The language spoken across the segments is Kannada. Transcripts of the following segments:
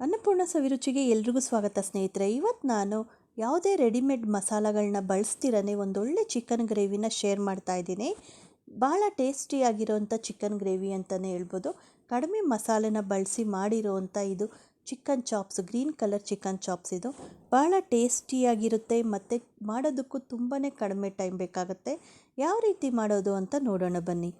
ಅನ್ನಪೂರ್ಣ ಸವಿರುಚಿಗೆ ಎಲ್ರಿಗೂ ಸ್ವಾಗತ ಸ್ನೇಹಿತರೆ. ಇವತ್ತು ನಾನು ಯಾವುದೇ ರೆಡಿಮೇಡ್ ಮಸಾಲಗಳನ್ನ ಬಳಸ್ತಿರನೇ ಒಂದೊಳ್ಳೆ ಚಿಕನ್ ಗ್ರೇವಿನ ಶೇರ್ ಮಾಡ್ತಾ ಇದ್ದೀನಿ. ಭಾಳ ಟೇಸ್ಟಿಯಾಗಿರೋವಂಥ ಚಿಕನ್ ಗ್ರೇವಿ ಅಂತಲೇ ಹೇಳ್ಬೋದು. ಕಡಿಮೆ ಮಸಾಲೆನ ಬಳಸಿ ಮಾಡಿರೋವಂಥ ಇದು chicken chops, green colour chicken chops ಇದು. ಭಾಳ ಟೇಸ್ಟಿಯಾಗಿರುತ್ತೆ ಮತ್ತು ಮಾಡೋದಕ್ಕೂ ತುಂಬಾ ಕಡಿಮೆ ಟೈಮ್ ಬೇಕಾಗುತ್ತೆ. ಯಾವ ರೀತಿ ಮಾಡೋದು ಅಂತ ನೋಡೋಣ ಬನ್ನಿ.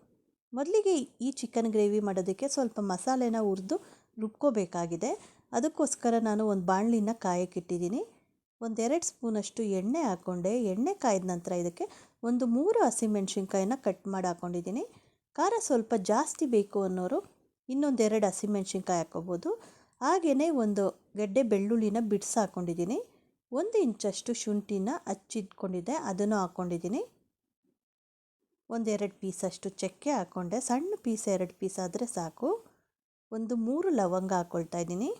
ಮೊದಲಿಗೆ ಈ ಚಿಕನ್ ಗ್ರೇವಿ ಮಾಡೋದಕ್ಕೆ ಸ್ವಲ್ಪ ಮಸಾಲೆನ ಹುರಿದು ರುಬ್ಕೋಬೇಕಾಗಿದೆ. ಅದಕ್ಕೋಸ್ಕರ ನಾನು ಒಂದು ಬಾಣಲಿನ ಕಾಯಕ್ಕಿಟ್ಟಿದ್ದೀನಿ ಒಂದೆರಡು ಸ್ಪೂನಷ್ಟು ಎಣ್ಣೆ ಹಾಕ್ಕೊಂಡೆ. ಎಣ್ಣೆ ಕಾಯ್ದ ನಂತರ ಇದಕ್ಕೆ ಒಂದು ಮೂರು ಹಸಿಮೆಣ್ಸಿನ್ಕಾಯಿನ ಕಟ್ ಮಾಡಿ ಹಾಕ್ಕೊಂಡಿದ್ದೀನಿ ಖಾರ ಸ್ವಲ್ಪ ಜಾಸ್ತಿ ಬೇಕು ಅನ್ನೋರು ಇನ್ನೊಂದೆರಡು ಹಸಿಮೆಣ್ಸಿನ್ಕಾಯಿ ಹಾಕ್ಕೋಬೋದು. ಹಾಗೆಯೇ ಒಂದು ಗೆಡ್ಡೆ ಬೆಳ್ಳುಳ್ಳಿನ ಬಿಡಿಸಿ ಹಾಕ್ಕೊಂಡಿದ್ದೀನಿ. ಒಂದು ಇಂಚಷ್ಟು ಶುಂಠಿನ ಹಚ್ಚಿಟ್ಕೊಂಡಿದ್ದೆ ಅದನ್ನು ಹಾಕ್ಕೊಂಡಿದ್ದೀನಿ. ಒಂದೆರಡು ಪೀಸಷ್ಟು ಚಕ್ಕೆ ಹಾಕ್ಕೊಂಡೆ. ಸಣ್ಣ ಪೀಸ್ ಎರಡು ಪೀಸ್ ಆದರೆ ಸಾಕು. ಒಂದು ಮೂರು ಲವಂಗ ಹಾಕ್ಕೊಳ್ತಾ ಇದ್ದೀನಿ.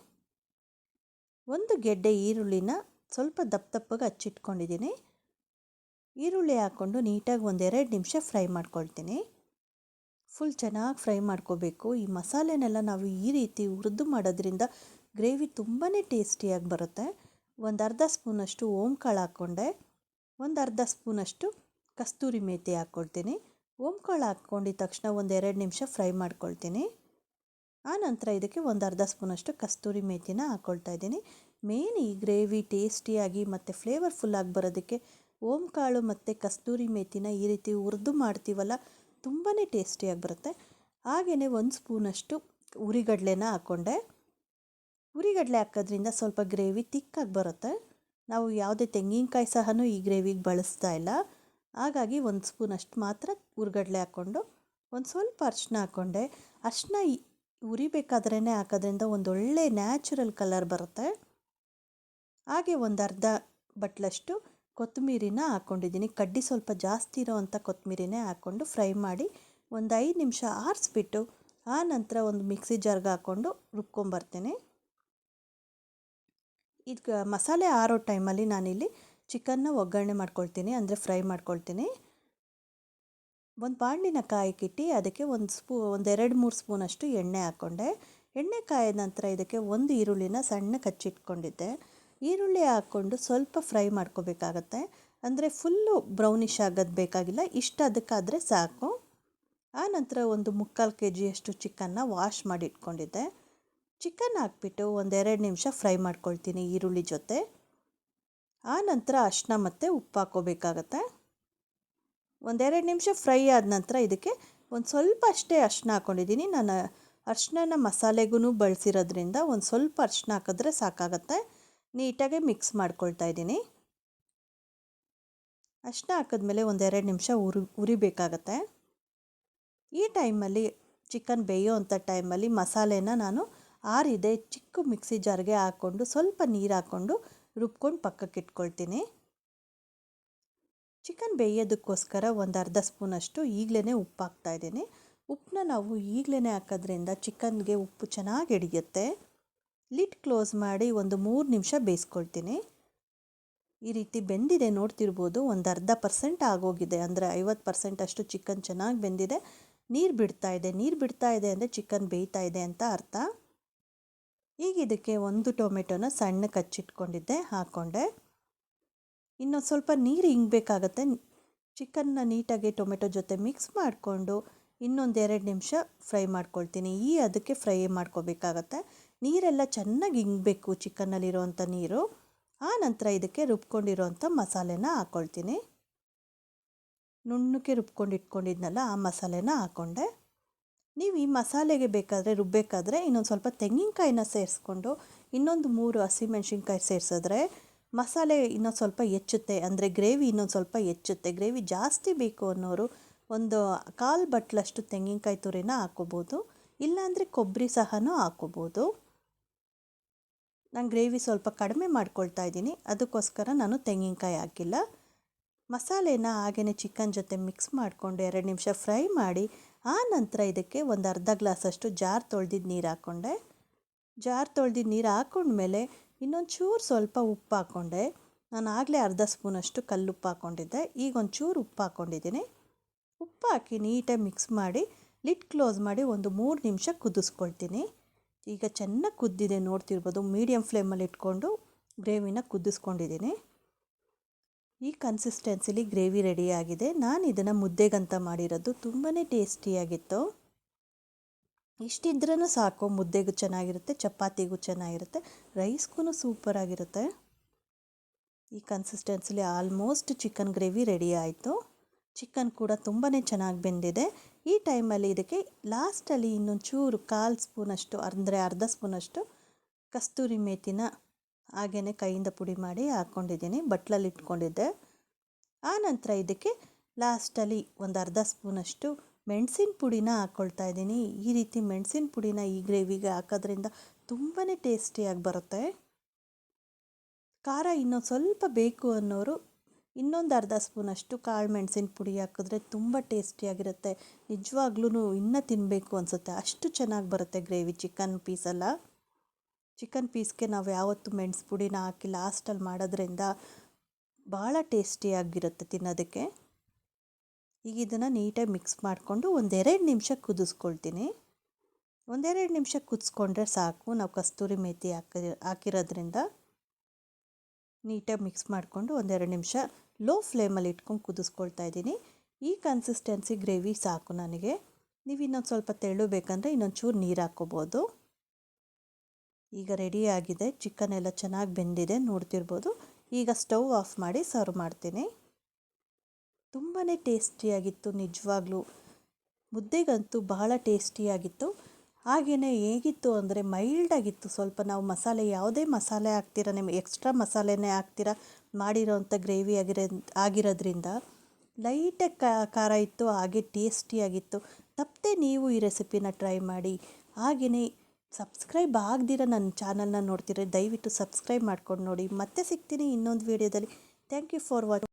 ಒಂದು ಗೆಡ್ಡೆ ಈರುಳ್ಳಿನ ಸ್ವಲ್ಪ ದಪ್ಪ ದಪ್ಪಗೆ ಹಚ್ಚಿಟ್ಕೊಂಡಿದ್ದೀನಿ. ಈರುಳ್ಳಿ ಹಾಕ್ಕೊಂಡು ನೀಟಾಗಿ ಒಂದೆರಡು ನಿಮಿಷ ಫ್ರೈ ಮಾಡ್ಕೊಳ್ತೀನಿ. ಫುಲ್ ಚೆನ್ನಾಗಿ ಫ್ರೈ ಮಾಡ್ಕೋಬೇಕು. ಈ ಮಸಾಲೆನೆಲ್ಲ ನಾವು ಈ ರೀತಿ ಹುರಿದು ಮಾಡೋದ್ರಿಂದ ಗ್ರೇವಿ ತುಂಬಾ ಟೇಸ್ಟಿಯಾಗಿ ಬರುತ್ತೆ. ಒಂದು ಅರ್ಧ ಸ್ಪೂನಷ್ಟು ಓಂಕಾಳು ಹಾಕ್ಕೊಂಡೆ. ಒಂದು ಅರ್ಧ ಸ್ಪೂನಷ್ಟು ಕಸ್ತೂರಿ ಮೇಥಿ ಹಾಕ್ಕೊಳ್ತೀನಿ. ಓಂಕಾಳು ಹಾಕ್ಕೊಂಡಿದ ತಕ್ಷಣ ಒಂದು ಎರಡು ನಿಮಿಷ ಫ್ರೈ ಮಾಡ್ಕೊಳ್ತೀನಿ. ಆನಂತರ ಇದಕ್ಕೆ ಒಂದು ಅರ್ಧ ಸ್ಪೂನಷ್ಟು ಕಸ್ತೂರಿ ಮೇಥಿನ ಹಾಕ್ಕೊಳ್ತಾ ಇದ್ದೀನಿ. ಮೇನ್ ಈ ಗ್ರೇವಿ ಟೇಸ್ಟಿಯಾಗಿ ಮತ್ತು ಫ್ಲೇವರ್ಫುಲ್ಲಾಗಿ ಬರೋದಕ್ಕೆ ಓಂಕಾಳು ಮತ್ತು ಕಸ್ತೂರಿ ಮೇಥಿನ ಈ ರೀತಿ ಹುರಿದು ಮಾಡ್ತೀವಲ್ಲ ತುಂಬಾ ಟೇಸ್ಟಿಯಾಗಿ ಬರುತ್ತೆ. ಹಾಗೆಯೇ ಒಂದು ಸ್ಪೂನಷ್ಟು ಉರಿಗಡಲೆನ ಹಾಕ್ಕೊಂಡೆ ಉರಿಗಡಲೆ ಹಾಕೋದ್ರಿಂದ ಸ್ವಲ್ಪ ಗ್ರೇವಿ ತಿಕ್ಕಾಗಿ ಬರುತ್ತೆ. ನಾವು ಯಾವುದೇ ತೆಂಗಿನಕಾಯಿ ಸಹ ಈ ಗ್ರೇವಿಗೆ ಬಳಸ್ತಾ ಇಲ್ಲ. ಹಾಗಾಗಿ ಒಂದು ಸ್ಪೂನಷ್ಟು ಮಾತ್ರ ಉರಿಗಡಲೆ ಹಾಕ್ಕೊಂಡು ಒಂದು ಸ್ವಲ್ಪ ಅರ್ಶಿನ ಹಾಕ್ಕೊಂಡೆ ಅರಿಶಿನ ಉರಿಬೇಕಾದ್ರೇ ಹಾಕೋದ್ರಿಂದ ಒಂದೊಳ್ಳೆ ನ್ಯಾಚುರಲ್ ಕಲರ್ ಬರುತ್ತೆ. ಹಾಗೆ ಒಂದು ಅರ್ಧ ಬಟ್ಲಷ್ಟು ಕೊತ್ತಂಬರಿನ ಹಾಕ್ಕೊಂಡಿದ್ದೀನಿ ಕಡ್ಡಿ ಸ್ವಲ್ಪ ಜಾಸ್ತಿ ಇರೋವಂಥ ಕೊತ್ತಂಬರಿನೇ ಹಾಕ್ಕೊಂಡು ಫ್ರೈ ಮಾಡಿ ಒಂದು ಐದು ನಿಮಿಷ ಆರಿಸ್ಬಿಟ್ಟು ಆ ನಂತರ ಒಂದು ಮಿಕ್ಸಿ ಜಾರ್ಗೆ ಹಾಕ್ಕೊಂಡು ರುಬ್ಕೊಂಬರ್ತೀನಿ. ಇದು ಮಸಾಲೆ ಆರೋ ಟೈಮಲ್ಲಿ ನಾನಿಲ್ಲಿ ಚಿಕನ್ನ ಒಗ್ಗರಣೆ ಮಾಡ್ಕೊಳ್ತೀನಿ, ಅಂದರೆ ಫ್ರೈ ಮಾಡ್ಕೊಳ್ತೀನಿ. ಒಂದು ಕಾಯಿ ಕಾಯಕ್ಕಿಟ್ಟು ಅದಕ್ಕೆ ಒಂದು ಸ್ಪೂ ಒಂದೆರಡು ಮೂರು ಸ್ಪೂನಷ್ಟು ಎಣ್ಣೆ ಹಾಕ್ಕೊಂಡೆ. ಎಣ್ಣೆ ಕಾಯಿದ ನಂತರ ಇದಕ್ಕೆ ಒಂದು ಈರುಳ್ಳಿನ ಸಣ್ಣ ಕಚ್ಚಿಟ್ಕೊಂಡಿದ್ದೆ. ಈರುಳ್ಳಿ ಹಾಕ್ಕೊಂಡು ಸ್ವಲ್ಪ ಫ್ರೈ ಮಾಡ್ಕೋಬೇಕಾಗತ್ತೆ. ಅಂದರೆ ಫುಲ್ಲು ಬ್ರೌನಿಷ್ ಆಗೋದು ಬೇಕಾಗಿಲ್ಲ, ಇಷ್ಟು ಅದಕ್ಕಾದರೆ ಸಾಕು. ಆ ನಂತರ ಒಂದು ಮುಕ್ಕಾಲು ಕೆ ಜಿಯಷ್ಟು ಚಿಕನ್ನ ವಾಶ್ ಮಾಡಿ ಇಟ್ಕೊಂಡಿದ್ದೆ ಚಿಕನ್ ಹಾಕ್ಬಿಟ್ಟು ಒಂದೆರಡು ನಿಮಿಷ ಫ್ರೈ ಮಾಡ್ಕೊಳ್ತೀನಿ ಈರುಳ್ಳಿ ಜೊತೆ. ಆ ನಂತರ ಅಷ್ಟನ್ನ ಮತ್ತು ಉಪ್ಪು ಹಾಕ್ಕೋಬೇಕಾಗತ್ತೆ. ಒಂದೆರಡು ನಿಮಿಷ ಫ್ರೈ ಆದ ನಂತರ ಇದಕ್ಕೆ ಒಂದು ಸ್ವಲ್ಪ ಅಷ್ಟೇ ಅರ್ಶಿನ ಹಾಕ್ಕೊಂಡಿದ್ದೀನಿ. ನಾನು ಅರ್ಶಿನ ಮಸಾಲೆಗೂ ಬಳಸಿರೋದ್ರಿಂದ ಒಂದು ಸ್ವಲ್ಪ ಅರ್ಶಿನ ಹಾಕಿದ್ರೆ ಸಾಕಾಗತ್ತೆ. ನೀಟಾಗಿ ಮಿಕ್ಸ್ ಮಾಡ್ಕೊಳ್ತಾ ಇದ್ದೀನಿ. ಅರ್ಶಿನ ಹಾಕಿದ್ಮೇಲೆ ಒಂದೆರಡು ನಿಮಿಷ ಉರಿ, ಉರಿಬೇಕಾಗತ್ತೆ. ಈ ಟೈಮಲ್ಲಿ ಚಿಕನ್ ಬೇಯೋ ಅಂಥ ಟೈಮಲ್ಲಿ ಮಸಾಲೆನ ನಾನು ಆರಿದೆ ಚಿಕ್ಕ ಮಿಕ್ಸಿ ಜಾರ್ಗೆ ಹಾಕ್ಕೊಂಡು ಸ್ವಲ್ಪ ನೀರು ಹಾಕ್ಕೊಂಡು ರುಬ್ಕೊಂಡು ಪಕ್ಕಕ್ಕೆ ಇಟ್ಕೊಳ್ತೀನಿ ಚಿಕನ್ ಬೇಯೋದಕ್ಕೋಸ್ಕರ ಒಂದು ಅರ್ಧ ಸ್ಪೂನಷ್ಟು ಈಗಲೇ ಉಪ್ಪು ಹಾಕ್ತಾಯಿದ್ದೀನಿ ಉಪ್ಪನ್ನ ನಾವು ಈಗಲೇ ಹಾಕೋದ್ರಿಂದ ಚಿಕನ್ಗೆ ಉಪ್ಪು ಚೆನ್ನಾಗಿ ಹಿಡಿಯುತ್ತೆ ಲಿಟ್ ಕ್ಲೋಸ್ ಮಾಡಿ ಒಂದು ಮೂರು ನಿಮಿಷ ಬೇಯಿಸ್ಕೊಳ್ತೀನಿ. ಈ ರೀತಿ ಬೆಂದಿದೆ ನೋಡ್ತಿರ್ಬೋದು, ಒಂದು ಅರ್ಧ ಪರ್ಸೆಂಟ್ ಆಗೋಗಿದೆ. ಅಂದರೆ ಐವತ್ತು ಪರ್ಸೆಂಟ್ ಅಷ್ಟು ಚಿಕನ್ ಚೆನ್ನಾಗಿ ಬೆಂದಿದೆ. ನೀರು ಬಿಡ್ತಾ ಇದೆ. ನೀರು ಬಿಡ್ತಾ ಇದೆ ಅಂದರೆ ಚಿಕನ್ ಬೇಯ್ತಾ ಇದೆ ಅಂತ ಅರ್ಥ. ಈಗ ಇದಕ್ಕೆ ಒಂದು ಟೊಮೆಟೊನ ಸಣ್ಣ ಹಚ್ಚಿಟ್ಕೊಂಡಿದ್ದೆ ಹಾಕ್ಕೊಂಡೆ ಇನ್ನೊಂದು ಸ್ವಲ್ಪ ನೀರು ಹಿಂಗಬೇಕಾಗತ್ತೆ ಚಿಕನ್ನ ನೀಟಾಗಿ ಟೊಮೆಟೊ ಜೊತೆ ಮಿಕ್ಸ್ ಮಾಡಿಕೊಂಡು ಇನ್ನೊಂದು ಎರಡು ನಿಮಿಷ ಫ್ರೈ ಮಾಡ್ಕೊಳ್ತೀನಿ. ಈ ಅದಕ್ಕೆ ಫ್ರೈ ಮಾಡ್ಕೋಬೇಕಾಗತ್ತೆ. ನೀರೆಲ್ಲ ಚೆನ್ನಾಗಿ ಹಿಂಗಬೇಕು ಚಿಕನ್ನಲ್ಲಿರೋವಂಥ ನೀರು. ಆ ನಂತರ ಇದಕ್ಕೆ ರುಬ್ಕೊಂಡಿರೋವಂಥ ಮಸಾಲೆನ ಹಾಕ್ಕೊಳ್ತೀನಿ ನುಣ್ಣಕ್ಕೆ ರುಬ್ಕೊಂಡು ಇಟ್ಕೊಂಡಿದ್ನಲ್ಲ, ಆ ಮಸಾಲೆನ ಹಾಕ್ಕೊಂಡೆ ನೀವು ಈ ಮಸಾಲೆಗೆ ಬೇಕಾದರೆ ರುಬ್ಬಬೇಕಾದ್ರೆ ಇನ್ನೊಂದು ಸ್ವಲ್ಪ ತೆಂಗಿನಕಾಯಿನ ಸೇರಿಸ್ಕೊಂಡು ಇನ್ನೊಂದು ಮೂರು ಹಸಿಮೆಣ್ಸಿನ್ಕಾಯಿ ಸೇರಿಸಿದ್ರೆ ಮಸಾಲೆ ಇನ್ನೊಂದು ಸ್ವಲ್ಪ ಹೆಚ್ಚುತ್ತೆ, ಅಂದರೆ ಗ್ರೇವಿ ಇನ್ನೊಂದು ಸ್ವಲ್ಪ ಹೆಚ್ಚುತ್ತೆ. ಗ್ರೇವಿ ಜಾಸ್ತಿ ಬೇಕು ಅನ್ನೋರು ಒಂದು ಕಾಲು ಬಟ್ಲಷ್ಟು ತೆಂಗಿನಕಾಯಿ ತುರಿನ ಹಾಕೋಬೋದು ಇಲ್ಲಾಂದರೆ ಕೊಬ್ಬರಿ ಸಹನೂ ಹಾಕೋಬೋದು ನಾನು ಗ್ರೇವಿ ಸ್ವಲ್ಪ ಕಡಿಮೆ ಮಾಡ್ಕೊಳ್ತಾ ಇದ್ದೀನಿ, ಅದಕ್ಕೋಸ್ಕರ ನಾನು ತೆಂಗಿನಕಾಯಿ ಹಾಕಿಲ್ಲ. ಮಸಾಲೆನ ಹಾಗೆಯೇ ಚಿಕನ್ ಜೊತೆ ಮಿಕ್ಸ್ ಮಾಡಿಕೊಂಡು ಎರಡು ನಿಮಿಷ ಫ್ರೈ ಮಾಡಿ, ಆ ನಂತರ ಇದಕ್ಕೆ ಒಂದು ಅರ್ಧ ಗ್ಲಾಸಷ್ಟು ಜಾರ್ ತೊಳೆದಿದ್ದು ನೀರು ಹಾಕ್ಕೊಂಡೆ ಜಾರ್ ತೊಳೆದಿದ್ದು ನೀರು ಹಾಕ್ಕೊಂಡ್ಮೇಲೆ ಇನ್ನೊಂದು ಚೂರು ಸ್ವಲ್ಪ ಉಪ್ಪು ಹಾಕ್ಕೊಂಡೆ ನಾನು ಆಗಲೇ ಅರ್ಧ ಸ್ಪೂನಷ್ಟು ಕಲ್ಲುಪ್ಪು ಹಾಕ್ಕೊಂಡಿದ್ದೆ ಈಗ ಒಂಚೂರು ಚೂರು ಉಪ್ಪು ಹಾಕ್ಕೊಂಡಿದ್ದೀನಿ ಉಪ್ಪು ಹಾಕಿ ನೀಟಾಗಿ ಮಿಕ್ಸ್ ಮಾಡಿ ಲಿಟ್ ಕ್ಲೋಸ್ ಮಾಡಿ ಒಂದು ಮೂರು ನಿಮಿಷ ಕುದಿಸ್ಕೊಳ್ತೀನಿ. ಈಗ ಚೆನ್ನಾಗಿ ಕುದ್ದಿದೆ ನೋಡ್ತಿರ್ಬೋದು. ಮೀಡಿಯಮ್ ಫ್ಲೇಮಲ್ಲಿ ಇಟ್ಕೊಂಡು ಗ್ರೇವಿನ ಕುದಿಸ್ಕೊಂಡಿದ್ದೀನಿ. ಈ ಕನ್ಸಿಸ್ಟೆನ್ಸಿಲಿ ಗ್ರೇವಿ ರೆಡಿಯಾಗಿದೆ ನಾನು ಇದನ್ನು ಮುದ್ದೆಗಂತ ಮಾಡಿರೋದು ತುಂಬಾ ಟೇಸ್ಟಿಯಾಗಿತ್ತು ಇಷ್ಟಿದ್ರೂ ಸಾಕು, ಮುದ್ದೆಗೂ ಚೆನ್ನಾಗಿರುತ್ತೆ, ಚಪಾತಿಗೂ ಚೆನ್ನಾಗಿರುತ್ತೆ ರೈಸ್ಗೂ ಸೂಪರಾಗಿರುತ್ತೆ. ಈ ಕನ್ಸಿಸ್ಟೆನ್ಸಿಲಿ ಆಲ್ಮೋಸ್ಟ್ ಚಿಕನ್ ಗ್ರೇವಿ ರೆಡಿ ಆಯಿತು. ಚಿಕನ್ ಕೂಡ ತುಂಬಾ ಚೆನ್ನಾಗಿ ಬೆಂದಿದೆ. ಈ ಟೈಮಲ್ಲಿ ಇದಕ್ಕೆ ಲಾಸ್ಟಲ್ಲಿ ಇನ್ನೊಂಚೂರು ಕಾಲು ಸ್ಪೂನಷ್ಟು ಅಂದರೆ ಅರ್ಧ ಸ್ಪೂನಷ್ಟು ಕಸ್ತೂರಿ ಮೇತಿನ ಹಾಗೆಯೇ ಕೈಯಿಂದ ಪುಡಿ ಮಾಡಿ ಹಾಕ್ಕೊಂಡಿದ್ದೀನಿ ಬಟ್ಲಲ್ಲಿ ಇಟ್ಕೊಂಡಿದ್ದೆ. ಆನಂತರ ಇದಕ್ಕೆ ಲಾಸ್ಟಲ್ಲಿ ಒಂದು ಅರ್ಧ ಸ್ಪೂನಷ್ಟು ಮೆಣಸಿನ ಪುಡಿನ ಹಾಕ್ಕೊಳ್ತಾ ಇದ್ದೀನಿ. ಈ ರೀತಿ ಮೆಣಸಿನ ಪುಡಿನ ಈ ಗ್ರೇವಿಗೆ ಹಾಕೋದ್ರಿಂದ ತುಂಬಾ ಟೇಸ್ಟಿಯಾಗಿ ಬರುತ್ತೆ. ಖಾರ ಇನ್ನೊಂದು ಸ್ವಲ್ಪ ಬೇಕು ಅನ್ನೋರು ಇನ್ನೊಂದು ಅರ್ಧ ಸ್ಪೂನಷ್ಟು ಕಾಳು ಮೆಣಸಿನ ಪುಡಿ ಹಾಕಿದ್ರೆ ತುಂಬ ಟೇಸ್ಟಿಯಾಗಿರುತ್ತೆ. ನಿಜವಾಗ್ಲೂ ಇನ್ನೂ ತಿನ್ನಬೇಕು ಅನಿಸುತ್ತೆ. ಅಷ್ಟು ಚೆನ್ನಾಗಿ ಬರುತ್ತೆ ಗ್ರೇವಿ ಚಿಕನ್ ಪೀಸೆಲ್ಲ. ಚಿಕನ್ ಪೀಸ್ಗೆ ನಾವು ಯಾವತ್ತೂ ಮೆಣಸು ಪುಡಿನ ಹಾಕಿ ಲಾಸ್ಟಲ್ಲಿ ಮಾಡೋದ್ರಿಂದ ಭಾಳ ಟೇಸ್ಟಿಯಾಗಿರುತ್ತೆ ತಿನ್ನೋದಕ್ಕೆ. ಈಗ ಇದನ್ನು ನೀಟಾಗಿ ಮಿಕ್ಸ್ ಮಾಡಿಕೊಂಡು ಒಂದೆರಡು ನಿಮಿಷ ಕುದಿಸ್ಕೊಳ್ತೀನಿ. ಒಂದೆರಡು ನಿಮಿಷ ಕುದಿಸ್ಕೊಂಡ್ರೆ ಸಾಕು. ನಾವು ಕಸ್ತೂರಿ ಮೇತಿ ಹಾಕಿ, ಹಾಕಿರೋದ್ರಿಂದ ನೀಟಾಗಿ ಮಿಕ್ಸ್ ಮಾಡಿಕೊಂಡು ಒಂದೆರಡು ನಿಮಿಷ ಲೋ ಫ್ಲೇಮಲ್ಲಿ ಇಟ್ಕೊಂಡು ಕುದಿಸ್ಕೊಳ್ತಾ ಇದ್ದೀನಿ. ಈ ಕನ್ಸಿಸ್ಟೆನ್ಸಿ ಗ್ರೇವಿ ಸಾಕು ನನಗೆ. ನೀವು ಇನ್ನೊಂದು ಸ್ವಲ್ಪ ತೆಳ್ಳು ಬೇಕಂದರೆ ಇನ್ನೊಂದು ಚೂರು ನೀರು ಹಾಕ್ಕೋಬೋದು ಈಗ ರೆಡಿ ಆಗಿದೆ. ಚಿಕನ್ ಎಲ್ಲ ಚೆನ್ನಾಗಿ ಬೆಂದಿದೆ. ನೋಡ್ತಿರ್ಬೋದು. ಈಗ ಸ್ಟವ್ ಆಫ್ ಮಾಡಿ ಸರ್ವ್ ಮಾಡ್ತೀನಿ. ತುಂಬಾ ಟೇಸ್ಟಿಯಾಗಿತ್ತು, ನಿಜವಾಗ್ಲೂ. ಮುದ್ದೆಗಂತೂ ಬಹಳ ಟೇಸ್ಟಿಯಾಗಿತ್ತು. ಹಾಗೆಯೇ ಹೇಗಿತ್ತು ಅಂದರೆ ಮೈಲ್ಡಾಗಿತ್ತು. ಸ್ವಲ್ಪ ನಾವು ಮಸಾಲೆ, ಯಾವುದೇ ಮಸಾಲೆ ಹಾಕ್ತೀರ ನಿಮಗೆ ಎಕ್ಸ್ಟ್ರಾ ಮಸಾಲೆನೇ ಹಾಕ್ತೀರ ಮಾಡಿರೋವಂಥ ಗ್ರೇವಿ ಆಗಿರೋ, ಆಗಿರೋದ್ರಿಂದ ಲೈಟಾಗಿ ಖಾರ ಇತ್ತು, ಹಾಗೆ ಟೇಸ್ಟಿಯಾಗಿತ್ತು. ತಪ್ಪದೆ ನೀವು ಈ ರೆಸಿಪಿನ ಟ್ರೈ ಮಾಡಿ. ಹಾಗೆಯೇ ಸಬ್ಸ್ಕ್ರೈಬ್ ಆಗದಿರ ನನ್ನ ಚಾನಲ್ನ ನೋಡ್ತೀರ ದಯವಿಟ್ಟು ಸಬ್ಸ್ಕ್ರೈಬ್ ಮಾಡ್ಕೊಂಡು ನೋಡಿ. ಮತ್ತೆ ಸಿಗ್ತೀನಿ ಇನ್ನೊಂದು ವೀಡಿಯೋದಲ್ಲಿ. Thank you for watching